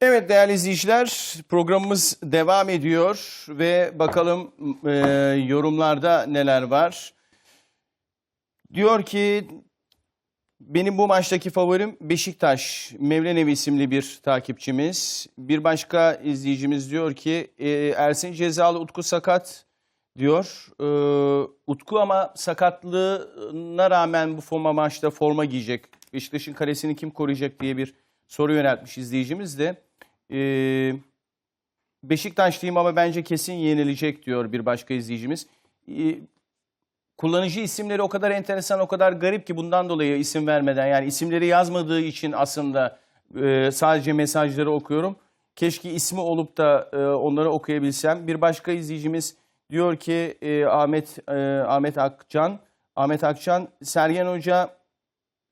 Evet değerli izleyiciler programımız devam ediyor ve bakalım e, yorumlarda neler var. Diyor ki benim bu maçtaki favorim Beşiktaş. Mevlenevi isimli bir takipçimiz. Bir başka izleyicimiz diyor ki e, Ersin Cezalı Utku sakat diyor. E, Utku ama sakatlığına rağmen bu forma maçta forma giyecek. Beşiktaş'ın kalesini kim koruyacak diye bir soru yöneltmiş izleyicimiz de. E, Beşiktaşlıyım ama bence kesin yenilecek diyor bir başka izleyicimiz. E, kullanıcı isimleri o kadar enteresan, o kadar garip ki bundan dolayı isim vermeden yani isimleri yazmadığı için aslında e, sadece mesajları okuyorum. Keşke ismi olup da e, onları okuyabilsem. Bir başka izleyicimiz diyor ki e, Ahmet e, Ahmet Akcan, Ahmet Akcan, Sergen Hoca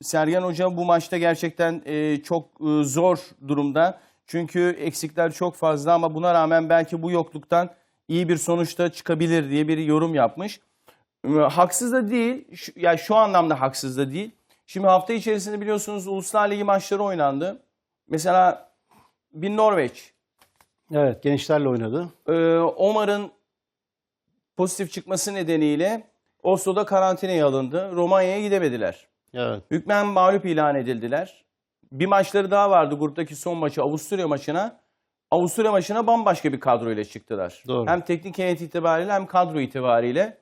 Sergen Hoca bu maçta gerçekten e, çok e, zor durumda. Çünkü eksikler çok fazla ama buna rağmen belki bu yokluktan iyi bir sonuçta çıkabilir diye bir yorum yapmış. E, Haksız da değil, şu, yani şu anlamda haksız da değil. Şimdi hafta içerisinde biliyorsunuz Uluslar Ligi maçları oynandı. Mesela bir Norveç, Evet gençlerle oynadı. e, Omar'ın pozitif çıkması nedeniyle Oslo'da karantinaya alındı. Romanya'ya gidemediler. Evet. Hükmen mağlup ilan edildiler. Bir maçları daha vardı gruptaki son maçı Avusturya maçına. Avusturya maçına bambaşka bir kadroyla çıktılar. Doğru. Hem teknik heyet itibariyle hem kadro itibariyle.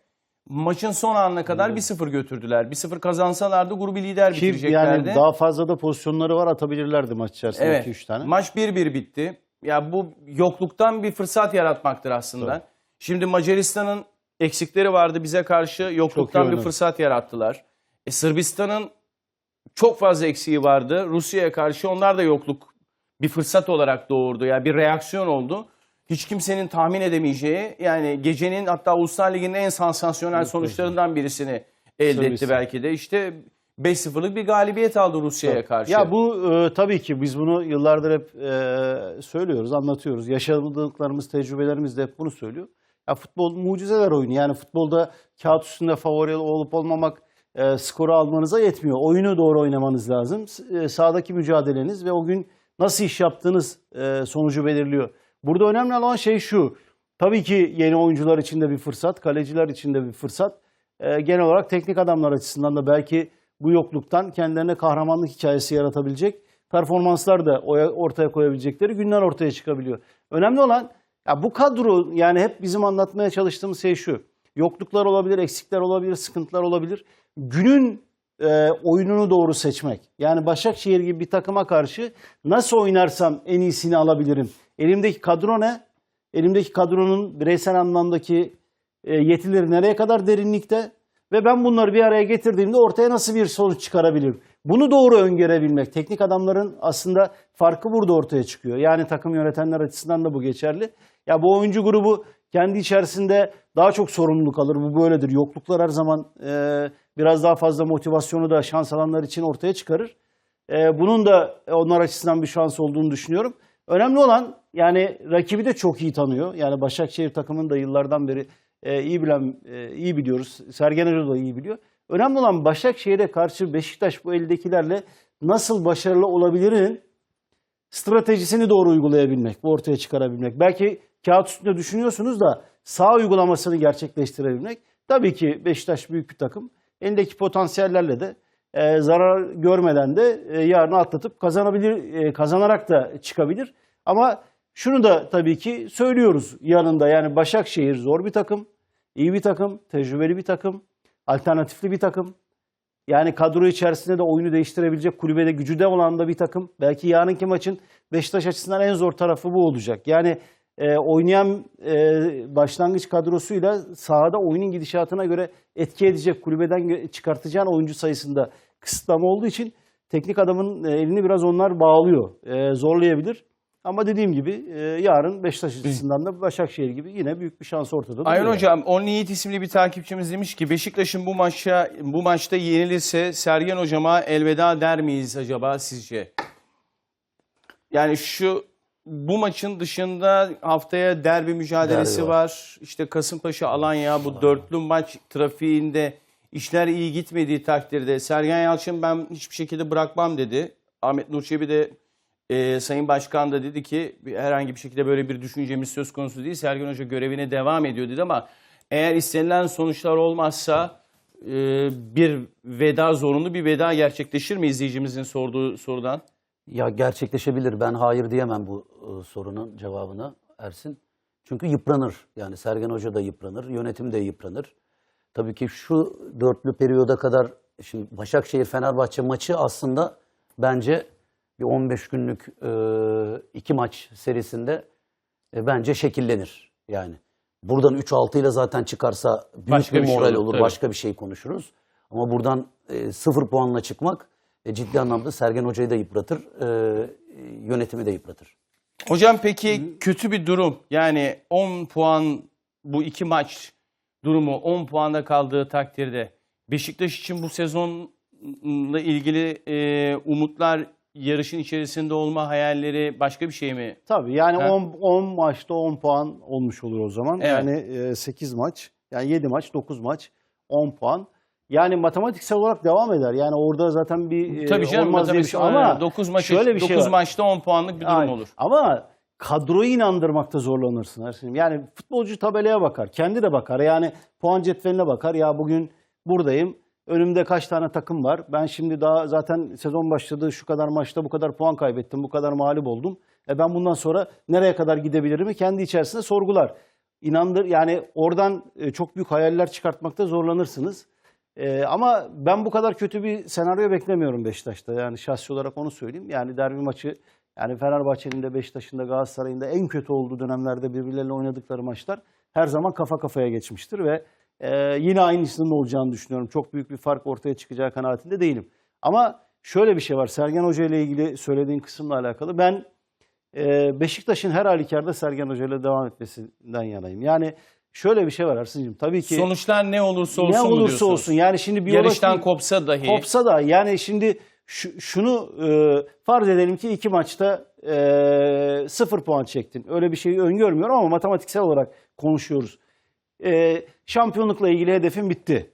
Maçın son anına kadar 1-0 götürdüler. 1-0 kazansalardı grubu lider Ki bitireceklerdi. yani daha fazla da pozisyonları var atabilirlerdi maç içerisinde Evet. 2-3 tane. Maç 1-1 bitti. Ya bu yokluktan bir fırsat yaratmaktır aslında. Tabii. Şimdi Macaristan'ın eksikleri vardı bize karşı yokluktan bir fırsat yarattılar. E, Sırbistan'ın çok fazla eksiği vardı. Rusya'ya karşı onlar da yokluk bir fırsat olarak doğurdu. Yani bir reaksiyon oldu. Hiç kimsenin tahmin edemeyeceği yani gecenin hatta Uluslar Ligi'nin en sansasyonel sonuçlarından birisini elde etti Sırbistan. belki de. İşte 5-0'lık bir galibiyet aldı Rusya'ya karşı. Ya bu e, tabii ki biz bunu yıllardır hep e, söylüyoruz, anlatıyoruz. Yaşadıklarımız, tecrübelerimiz de hep bunu söylüyor. Ya futbol mucizeler oyunu. Yani futbolda kağıt üstünde favori olup olmamak e, skoru almanıza yetmiyor. Oyunu doğru oynamanız lazım. E, sahadaki mücadeleniz ve o gün nasıl iş yaptığınız e, sonucu belirliyor. Burada önemli olan şey şu. Tabii ki yeni oyuncular için de bir fırsat, kaleciler için de bir fırsat. E, genel olarak teknik adamlar açısından da belki bu yokluktan kendilerine kahramanlık hikayesi yaratabilecek performanslar da ortaya koyabilecekleri günler ortaya çıkabiliyor. Önemli olan ya bu kadro yani hep bizim anlatmaya çalıştığımız şey şu. Yokluklar olabilir, eksikler olabilir, sıkıntılar olabilir. Günün e, oyununu doğru seçmek. Yani Başakşehir gibi bir takıma karşı nasıl oynarsam en iyisini alabilirim. Elimdeki kadro ne? Elimdeki kadronun bireysel anlamdaki e, yetileri nereye kadar derinlikte ve ben bunları bir araya getirdiğimde ortaya nasıl bir sonuç çıkarabilirim? Bunu doğru öngörebilmek. Teknik adamların aslında farkı burada ortaya çıkıyor. Yani takım yönetenler açısından da bu geçerli. Ya bu oyuncu grubu kendi içerisinde daha çok sorumluluk alır. Bu böyledir. Yokluklar her zaman e, biraz daha fazla motivasyonu da şans alanlar için ortaya çıkarır. E, bunun da onlar açısından bir şans olduğunu düşünüyorum. Önemli olan yani rakibi de çok iyi tanıyor. Yani Başakşehir takımını da yıllardan beri e, iyi bilen, e, iyi biliyoruz. Sergen Hoca da iyi biliyor. Önemli olan Başakşehir'e karşı Beşiktaş bu eldekilerle nasıl başarılı olabilirin stratejisini doğru uygulayabilmek, bu ortaya çıkarabilmek. Belki kağıt üstünde düşünüyorsunuz da sağ uygulamasını gerçekleştirebilmek. Tabii ki Beşiktaş büyük bir takım. Elindeki potansiyellerle de e, zarar görmeden de e, yarını atlatıp kazanabilir, e, kazanarak da çıkabilir. Ama şunu da tabii ki söylüyoruz yanında yani Başakşehir zor bir takım, iyi bir takım, tecrübeli bir takım, alternatifli bir takım. Yani kadro içerisinde de oyunu değiştirebilecek kulübede gücü de olan da bir takım. Belki yarınki maçın Beşiktaş açısından en zor tarafı bu olacak. Yani e, oynayan e, başlangıç kadrosuyla sahada oyunun gidişatına göre etki edecek kulübeden çıkartacağın oyuncu sayısında kısıtlama olduğu için teknik adamın e, elini biraz onlar bağlıyor. E, zorlayabilir. Ama dediğim gibi e, yarın Beşiktaş açısından da Başakşehir gibi yine büyük bir şans ortada. Duruyor. hocam, Only Yiğit isimli bir takipçimiz demiş ki Beşiktaş'ın bu maçta bu maçta yenilirse Sergen hocama elveda der miyiz acaba sizce? Yani şu bu maçın dışında haftaya derbi mücadelesi Derbi var. var. İşte Kasımpaşa Alanya bu dörtlü maç trafiğinde işler iyi gitmediği takdirde Sergen Yalçın ben hiçbir şekilde bırakmam dedi. Ahmet Nur Çebi de e, Sayın Başkan da dedi ki herhangi bir şekilde böyle bir düşüncemiz söz konusu değil. Sergen Hoca görevine devam ediyor dedi ama eğer istenilen sonuçlar olmazsa e, bir veda zorunlu bir veda gerçekleşir mi izleyicimizin sorduğu sorudan? Ya gerçekleşebilir. Ben hayır diyemem bu e, sorunun cevabına Ersin. Çünkü yıpranır. Yani Sergen Hoca da yıpranır, yönetim de yıpranır. Tabii ki şu dörtlü periyoda kadar şimdi Başakşehir-Fenerbahçe maçı aslında bence bir 15 günlük e, iki maç serisinde e, bence şekillenir. Yani buradan 3-6 ile zaten çıkarsa büyük Başka bir şey moral olur, olur, tabii. başka bir şey konuşuruz. Ama buradan e, sıfır puanla çıkmak e, ciddi anlamda Sergen Hoca'yı da yıpratır, e, yönetimi de yıpratır. Hocam peki kötü bir durum yani 10 puan bu iki maç durumu 10 puanda kaldığı takdirde Beşiktaş için bu sezonla ilgili e, umutlar yarışın içerisinde olma hayalleri başka bir şey mi? Tabii yani Ha. 10 10 maçta 10 puan olmuş olur o zaman. Evet. Yani e, 8 maç, yani 7 maç, 9 maç, 10 puan. Yani matematiksel olarak devam eder. Yani orada zaten bir e, Tabii canım olmaz diye bir şey ama 9 maç şöyle bir 9 şey var. maçta 10 puanlık bir durum Yani olur. Ama kadroyu inandırmakta zorlanırsın Ersin'im. Yani futbolcu tabelaya bakar, kendi de bakar. Yani puan cetveline bakar. Ya bugün buradayım. Önümde kaç tane takım var? Ben şimdi daha zaten sezon başladı. Şu kadar maçta bu kadar puan kaybettim. Bu kadar mağlup oldum. E ben bundan sonra nereye kadar gidebilirim? Kendi içerisinde sorgular. İnandır yani oradan e, çok büyük hayaller çıkartmakta zorlanırsınız. E, ama ben bu kadar kötü bir senaryo beklemiyorum Beşiktaş'ta. Yani şahsi olarak onu söyleyeyim. Yani derbi maçı yani Fenerbahçe'nin de Beşiktaş'ın da Galatasaray'ın da en kötü olduğu dönemlerde birbirleriyle oynadıkları maçlar her zaman kafa kafaya geçmiştir ve e, yine aynısının olacağını düşünüyorum. Çok büyük bir fark ortaya çıkacağı kanaatinde değilim. Ama şöyle bir şey var. Sergen Hoca ile ilgili söylediğin kısımla alakalı. Ben e, Beşiktaş'ın her halükarda Sergen Hoca ile devam etmesinden yanayım. Yani şöyle bir şey var Ersin'cim. Tabii ki Sonuçlar ne olursa olsun ne olursa diyorsunuz? olsun. Yani şimdi Yarıştan biyolojik kopsa dahi kopsa da yani şimdi şu- şunu e, farz edelim ki iki maçta e, sıfır puan çektin. Öyle bir şeyi öngörmüyorum ama matematiksel olarak konuşuyoruz. E, şampiyonlukla ilgili hedefin bitti.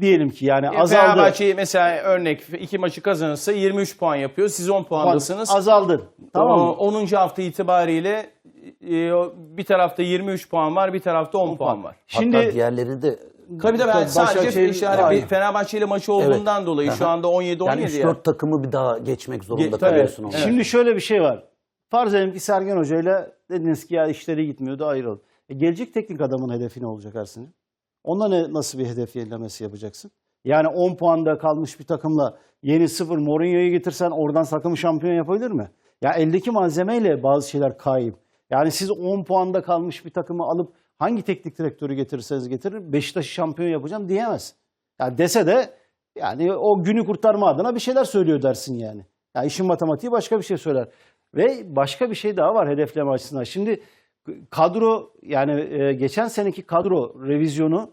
Diyelim ki yani E, azaldı. Fenerbahçe mesela örnek iki maçı kazanırsa 23 puan yapıyor. Siz 10 puandasınız. Azaldın. Tamam mı? O 10. hafta itibariyle e, bir tarafta 23 puan var, bir tarafta 10, puan var. Şimdi Hatta diğerleri de Tabii tabii yani sadece Başakşehir- işte hani bir Fenerbahçe ile maçı olduğundan dolayı şu anda 17 yani 17 3-4 ya. takımı bir daha geçmek zorunda Ge- tabii. kalıyorsun. ondan. Şimdi şöyle bir şey var. Farz edelim ki Sergen Hoca ile dediniz ki ya işleri gitmiyordu ayrılın. E, gelecek teknik adamın hedefi ne olacak Ersin'in? Onunla ne, nasıl bir hedef yenilemesi yapacaksın? Yani 10 puanda kalmış bir takımla yeni sıfır Mourinho'yu getirsen oradan takımı şampiyon yapabilir mi? Ya eldeki malzemeyle bazı şeyler kayıp. Yani siz 10 puanda kalmış bir takımı alıp hangi teknik direktörü getirirseniz getirin Beşiktaş'ı şampiyon yapacağım diyemez. Ya dese de yani o günü kurtarma adına bir şeyler söylüyor dersin yani. Ya işin matematiği başka bir şey söyler. Ve başka bir şey daha var hedefleme açısından. Şimdi kadro yani e, geçen seneki kadro revizyonu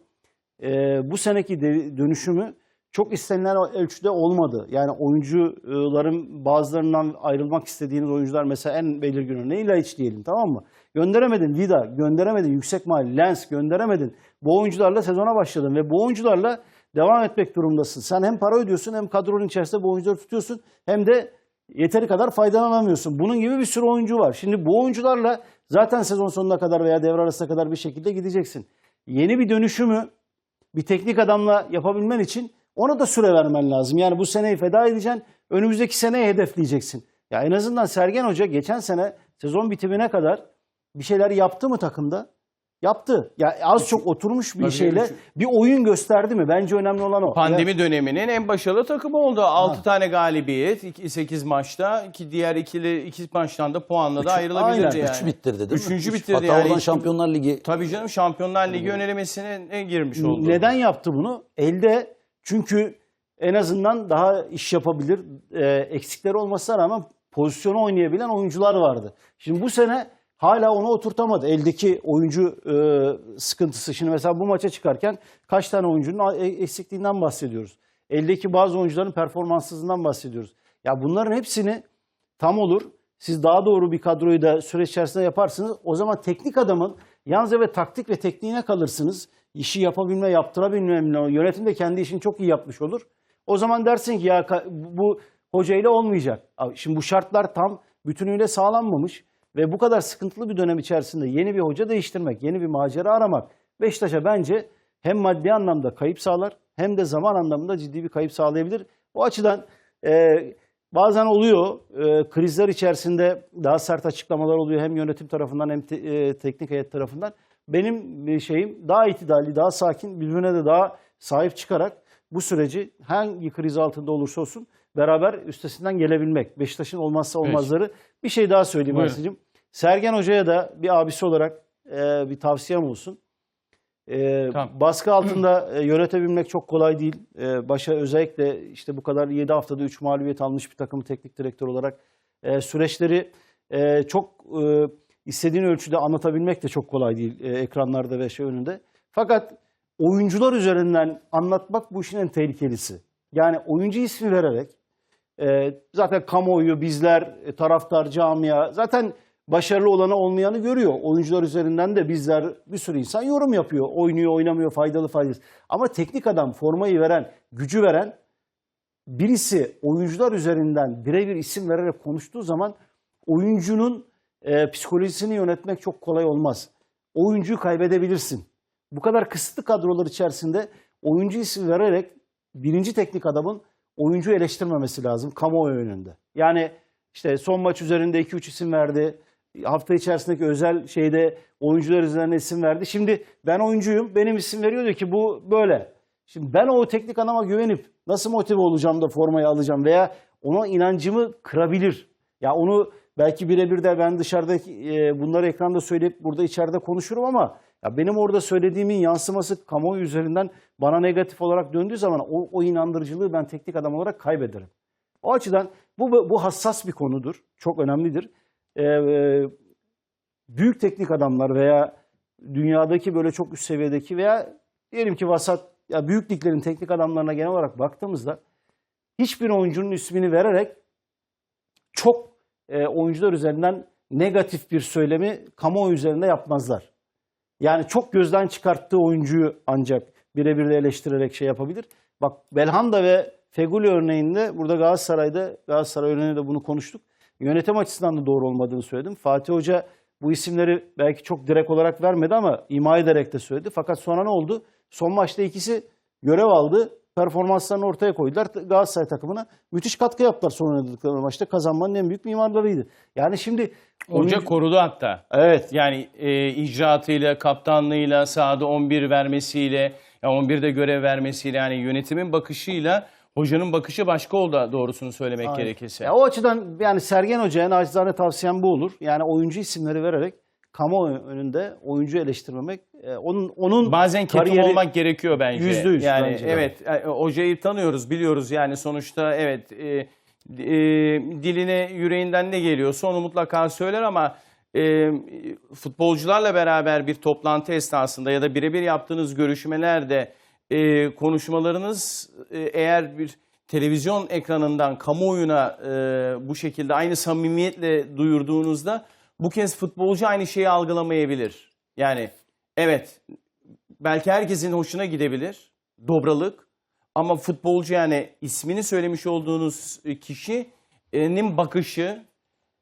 e, bu seneki de- dönüşümü çok istenilen ölçüde olmadı. Yani oyuncuların bazılarından ayrılmak istediğiniz oyuncular mesela en belirgin örneği Laiç diyelim tamam mı? Gönderemedin Vida, gönderemedin Yüksek Mal, Lens gönderemedin. Bu oyuncularla sezona başladın ve bu oyuncularla devam etmek durumundasın. Sen hem para ödüyorsun hem kadronun içerisinde bu oyuncuları tutuyorsun hem de yeteri kadar faydalanamıyorsun. Bunun gibi bir sürü oyuncu var. Şimdi bu oyuncularla zaten sezon sonuna kadar veya devre arasına kadar bir şekilde gideceksin. Yeni bir dönüşümü bir teknik adamla yapabilmen için ona da süre vermen lazım. Yani bu seneyi feda edeceksin, önümüzdeki seneye hedefleyeceksin. Ya en azından Sergen Hoca geçen sene sezon bitimine kadar bir şeyler yaptı mı takımda? Yaptı. Ya az çok oturmuş bir Tabii, şeyle şu- bir oyun gösterdi mi? Bence önemli olan o. Pandemi döneminin en başarılı takımı oldu. 6 tane galibiyet, 8 maçta. ki diğer ikili iki maçtan da puanla da ayrılabilirdi aynen. yani. Üç bitirdi değil mi? Üçüncü Üç. bitirdi Hatta yani. oradan Şampiyonlar Ligi Tabii canım Şampiyonlar Ligi önelemesine ne girmiş oldu. Neden yaptı bunu? Elde çünkü en azından daha iş yapabilir, e, eksikleri olmasına rağmen pozisyonu oynayabilen oyuncular vardı. Şimdi bu sene hala onu oturtamadı. Eldeki oyuncu e, sıkıntısı. Şimdi mesela bu maça çıkarken kaç tane oyuncunun e- eksikliğinden bahsediyoruz. Eldeki bazı oyuncuların performanssızlığından bahsediyoruz. Ya bunların hepsini tam olur. Siz daha doğru bir kadroyu da süreç içerisinde yaparsınız. O zaman teknik adamın yalnızca ve taktik ve tekniğine kalırsınız. İşi yapabilme, yaptırabilme, yönetim de kendi işini çok iyi yapmış olur. O zaman dersin ki ya bu hocayla olmayacak. Şimdi bu şartlar tam bütünüyle sağlanmamış ve bu kadar sıkıntılı bir dönem içerisinde yeni bir hoca değiştirmek, yeni bir macera aramak Beşiktaş'a bence hem maddi anlamda kayıp sağlar hem de zaman anlamında ciddi bir kayıp sağlayabilir. O açıdan e, bazen oluyor e, krizler içerisinde daha sert açıklamalar oluyor hem yönetim tarafından hem te- e, teknik heyet tarafından. Benim bir şeyim daha itidalli, daha sakin, birbirine de daha sahip çıkarak bu süreci hangi kriz altında olursa olsun beraber üstesinden gelebilmek. Beşiktaş'ın olmazsa olmazları. Bir şey daha söyleyeyim. Ersin'cim. Sergen Hoca'ya da bir abisi olarak e, bir tavsiyem olsun. E, Tamam. Baskı altında e, yönetebilmek çok kolay değil. E, başa özellikle işte bu kadar 7 haftada 3 mağlubiyet almış bir takımın teknik direktör olarak e, süreçleri e, çok e, istediğin ölçüde anlatabilmek de çok kolay değil e, ekranlarda ve şey önünde. Fakat oyuncular üzerinden anlatmak bu işin en tehlikelisi. Yani oyuncu ismi vererek e, zaten kamuoyu, bizler, e, taraftar, camia zaten başarılı olanı olmayanı görüyor. Oyuncular üzerinden de bizler bir sürü insan yorum yapıyor. Oynuyor, oynamıyor, faydalı, faydasız. Ama teknik adam formayı veren, gücü veren birisi oyuncular üzerinden birebir isim vererek konuştuğu zaman oyuncunun e, psikolojisini yönetmek çok kolay olmaz. Oyuncuyu kaybedebilirsin. Bu kadar kısıtlı kadrolar içerisinde oyuncu ismi vererek birinci teknik adamın oyuncu eleştirmemesi lazım kamuoyu önünde. Yani işte son maç üzerinde 2-3 isim verdi. Hafta içerisindeki özel şeyde oyuncular üzerine isim verdi. Şimdi ben oyuncuyum. Benim isim veriyor diyor ki bu böyle. Şimdi ben o teknik adama güvenip nasıl motive olacağım da formayı alacağım veya ona inancımı kırabilir. Ya onu belki birebir de ben dışarıda e, bunları ekranda söyleyip burada içeride konuşurum ama ya benim orada söylediğimin yansıması kamuoyu üzerinden bana negatif olarak döndüğü zaman o, o inandırıcılığı ben teknik adam olarak kaybederim. O açıdan bu bu hassas bir konudur. Çok önemlidir. Ee, e, büyük teknik adamlar veya dünyadaki böyle çok üst seviyedeki veya diyelim ki vasat ya büyük liglerin teknik adamlarına genel olarak baktığımızda hiçbir oyuncunun ismini vererek çok e, oyuncular üzerinden negatif bir söylemi kamuoyu üzerinde yapmazlar. Yani çok gözden çıkarttığı oyuncuyu ancak birebir eleştirerek şey yapabilir. Bak Belhanda ve Feguli örneğinde burada Galatasaray'da Galatasaray örneğinde de bunu konuştuk. Yönetim açısından da doğru olmadığını söyledim. Fatih Hoca bu isimleri belki çok direkt olarak vermedi ama ima ederek de söyledi. Fakat sonra ne oldu? Son maçta ikisi görev aldı. Performanslarını ortaya koydular. Galatasaray takımına müthiş katkı yaptılar son oynadıkları maçta. Kazanmanın en büyük mimarlarıydı. Yani şimdi Hoca oyuncu- korudu hatta. Evet. Yani e, icraatıyla, kaptanlığıyla, sahada 11 vermesiyle, ya 11'de görev vermesiyle yani yönetimin bakışıyla hocanın bakışı başka oldu doğrusunu söylemek Aynen. gerekirse. Ya o açıdan yani Sergen Hoca'ya naçizane tavsiyem bu olur. Yani oyuncu isimleri vererek kamuoyu önünde oyuncu eleştirmemek. E, onun onun Bazen ketum olmak gerekiyor bence. Yüzde yüz Yani bence de. evet e, hocayı tanıyoruz, biliyoruz yani sonuçta evet e, e, diline yüreğinden ne geliyorsa onu mutlaka söyler ama e, futbolcularla beraber bir toplantı esnasında ya da birebir yaptığınız görüşmelerde e, konuşmalarınız e, eğer bir televizyon ekranından kamuoyuna e, bu şekilde aynı samimiyetle duyurduğunuzda bu kez futbolcu aynı şeyi algılamayabilir. Yani evet belki herkesin hoşuna gidebilir. Dobralık. Ama futbolcu yani ismini söylemiş olduğunuz kişinin bakışı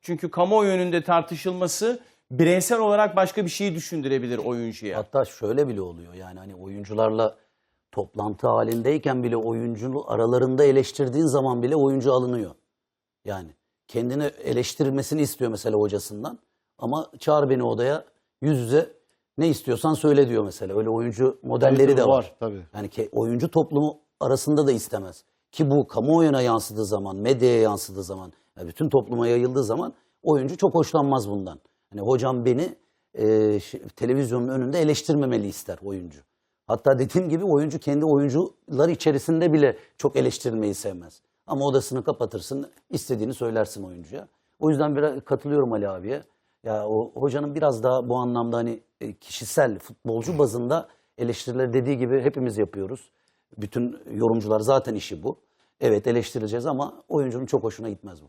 çünkü kamuoyu önünde tartışılması bireysel olarak başka bir şeyi düşündürebilir oyuncuya. Hatta şöyle bile oluyor yani hani oyuncularla toplantı halindeyken bile oyuncu aralarında eleştirdiğin zaman bile oyuncu alınıyor. Yani kendini eleştirmesini istiyor mesela hocasından ama çağır beni odaya yüz yüze ne istiyorsan söyle diyor mesela. Öyle oyuncu modelleri de var. var tabii. Yani ke- oyuncu toplumu arasında da istemez. Ki bu kamuoyuna yansıdığı zaman, medyaya yansıdığı zaman, yani bütün topluma yayıldığı zaman oyuncu çok hoşlanmaz bundan. Hani hocam beni e, televizyonun önünde eleştirmemeli ister oyuncu. Hatta dediğim gibi oyuncu kendi oyuncular içerisinde bile çok eleştirilmeyi sevmez. Ama odasını kapatırsın, istediğini söylersin oyuncuya. O yüzden biraz katılıyorum Ali abiye. Ya o hocanın biraz daha bu anlamda hani e, kişisel futbolcu bazında eleştirileri dediği gibi hepimiz yapıyoruz. Bütün yorumcular zaten işi bu. Evet eleştireceğiz ama oyuncunun çok hoşuna gitmez bu.